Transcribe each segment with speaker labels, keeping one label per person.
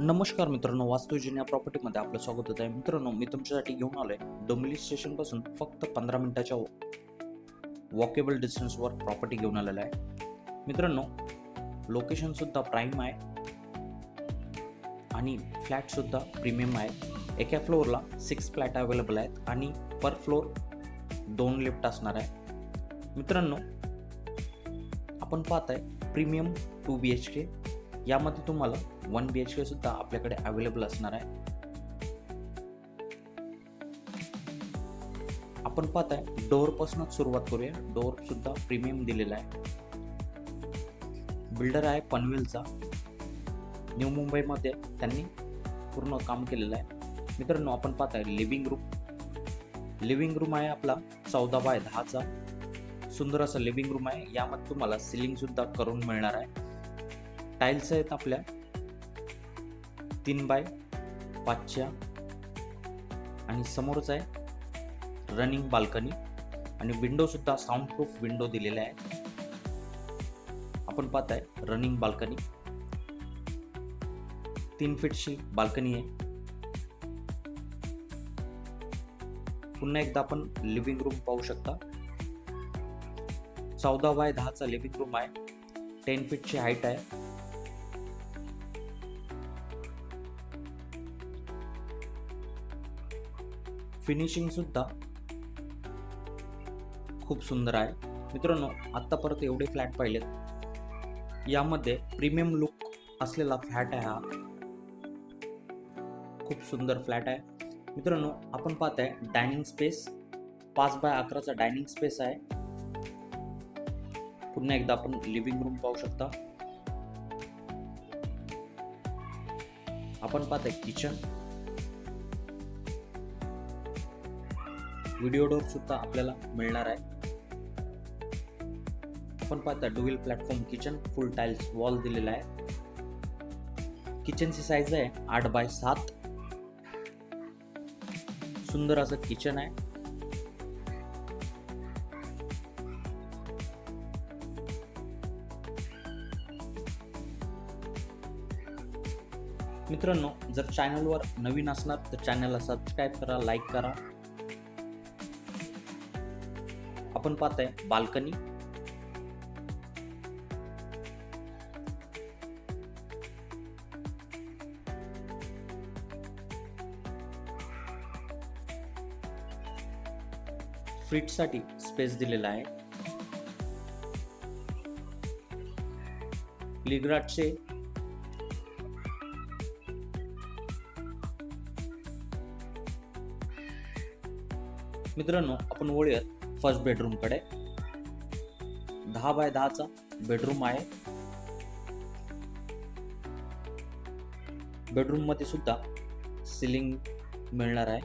Speaker 1: नमस्कार मित्रांनो वास्तुजन या प्रॉपर्टीमध्ये आपलं स्वागत होत आहे. मित्रांनो मी तुमच्यासाठी घेऊन आलो आहे डोंबिवली स्टेशनपासून फक्त पंधरा मिनटाच्या वॉकेबल डिस्टन्सवर प्रॉपर्टी घेऊन आलेला आहे. मित्रांनो लोकेशनसुद्धा प्राईम आहे. आणि फ्लॅटसुद्धा प्रीमियम आहे. एका फ्लोअरला सिक्स फ्लॅट अवेलेबल आहेत आणि पर फ्लोअर दोन लिफ्ट असणार आहे. मित्रांनो आपण पाहत आहे premium two B H K यामध्ये तुम्हाला वन बी एच के सुद्धा आपल्याकडे अवेलेबल असणार आहे. आपण पाहताय डोअर पासूनच सुरुवात करूया. डोअर सुद्धा प्रीमियम दिलेला आहे. बिल्डर आहे पनवेलचा. न्यू मुंबईमध्ये त्यांनी पूर्ण काम केलेलं आहे. मित्रांनो आपण पाहताय लिव्हिंग रूम लिव्हिंग रूम आहे आपला चौदा बाय दहाचा. सुंदर असा लिव्हिंग रूम आहे. यामध्ये तुम्हाला सिलिंग सुद्धा करून मिळणार आहे. टाईल्स आहेत आपल्या. तीन बाय पाचच्या. आणि समोरच आहे रनिंग बाल्कनी आणि विंडो सुद्धा साऊंड प्रूफ विंडो दिलेला आहे. आपण पाहत आहे रनिंग बाल्कनी तीन फीटची बाल्कनी आहे. पुन्हा एकदा आपण लिव्हिंग रूम पाहू शकता. चौदा बाय दहाचा लिव्हिंग रूम आहे. टेन फीटची हाईट आहे. फिनिशिंगसुद्धा खूप सुंदर आहे. मित्रांनो आत्तापर्यंत एवढे फ्लॅट पाहिलेत. यामध्ये प्रीमियम लुक असलेला फ्लॅट आहे हा. खूप सुंदर फ्लॅट आहे. मित्रांनो आपण पाहत आहे डायनिंग स्पेस पाच बाय अकराचा डायनिंग स्पेस आहे. पुन्हा एकदा आपण लिव्हिंग रूम पाहू शकता. आपण पाहत आहे किचन व्हिडिओ डोर सुद्धा आपल्याला मिळणार आहे. आपण पाहता dual platform kitchen full tiles wall दिलेला आहे. किचनची साईज आहे आठ बाय सात. सुंदर असं किचन आहे. मित्रांनो जर चॅनलवर नवीन असणार तर चॅनलला सबस्क्राईब करा लाईक करा. आपण पाहताय बाल्कनी. साठी स्पेस दिलेला आहे. लिग्राटचे मित्रांनो आपण वळूयात. फर्स्ट बेडरूमकडे दहा बाय दहाचा बेडरूम आहे. बेडरूममध्ये सुद्धा सिलिंग मिळणार आहे.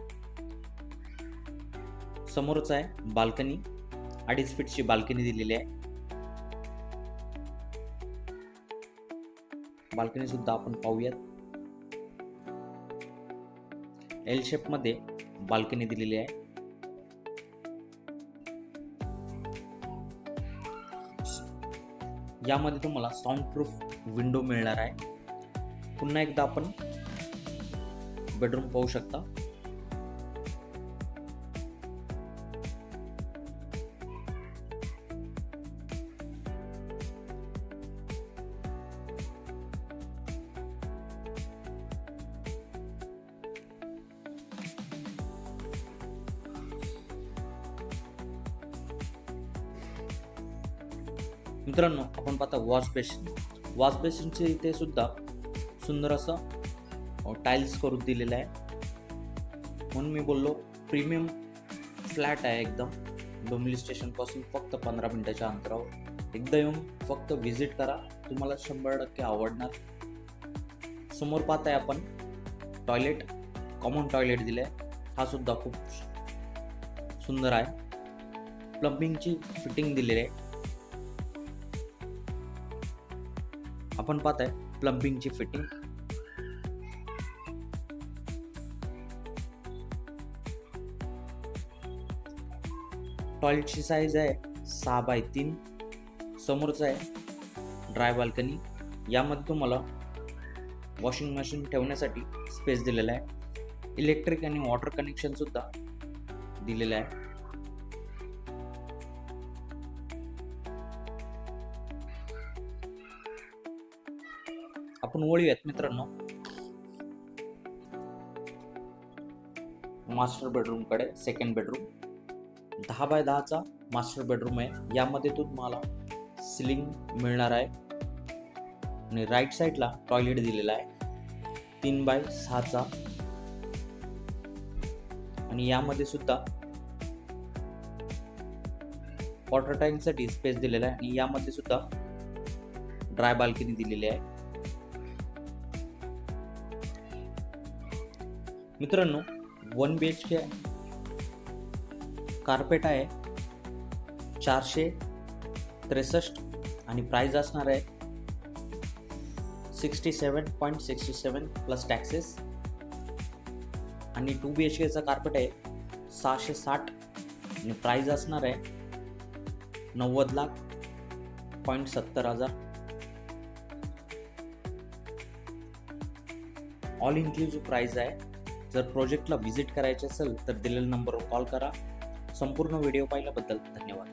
Speaker 1: समोरच आहे बाल्कनी. अडीच फीटची बाल्कनी दिलेली आहे. बाल्कनी सुद्धा आपण पाहूयात. एल शेपमध्ये बाल्कनी दिलेली आहे. यामध्ये तुम्हाला साऊंड प्रूफ विंडो मिळणार आहे. पुन्हा एकदा आपण बेडरूम पाहू शकता. मित्रांनो आपण पाहता वॉश बेसिन. वॉश बेसिनचे इथे सुद्धा सुंदर असं टाईल्स करून दिलेलं आहे. म्हणून मी बोललो प्रीमियम फ्लॅट आहे एकदम. डोंबिवली स्टेशनपासून फक्त पंधरा मिनटाच्या अंतरावर. एकदा येऊन फक्त व्हिजिट करा. तुम्हाला शंभर टक्के आवडणार. समोर पाहताय आपण टॉयलेट कॉमन टॉयलेट दिलं आहे हा सुद्धा खूप सुंदर आहे. प्लंबिंगची फिटिंग दिलेली आहे. आपण पाहताय प्लंबिंगची फिटिंग टॉयलेटची साईज आहे सहा बाय तीन. समोरचा आहे ड्राय बाल्कनी यामध्ये तुम्हाला वॉशिंग मशीन ठेवण्यासाठी स्पेस दिलेला आहे. इलेक्ट्रिक आणि वॉटर कनेक्शनसुद्धा दिलेलं आहे. आपण वळूयात मित्रांनो. मास्टर बेडरूमकडे सेकंड बेडरूम दहा बाय दहाचा मास्टर बेडरूम आहे. यामध्ये तुम्हाला सिलिंग मिळणार आहे. आणि राईट साईडला टॉयलेट दिलेला आहे. तीन बाय सहाचा. आणि यामध्ये सुद्धा वॉटर टँकसाठी स्पेस दिलेला आहे. आणि यामध्ये सुद्धा ड्राय बाल्कनी दिलेली आहे. मित्रांनो one B H K carpet आहे. चारशे त्रेसष्ट आणि प्राईज असणार आहे sixty seven point sixty seven plus taxes आणि टू बी एच केचा कार्पेट आहे सहाशे साठ आणि प्राईज असणार आहे नव्वद लाख पॉईंट सत्तर हजार. ऑल इन्क्लुझिव्ह प्राईज आहे. जर प्रोजेक्टला व्हिजिट करायचे असेल तर दिलेल्या नंबरवर कॉल करा. संपूर्ण व्हिडिओ पाहिल्याबद्दल धन्यवाद.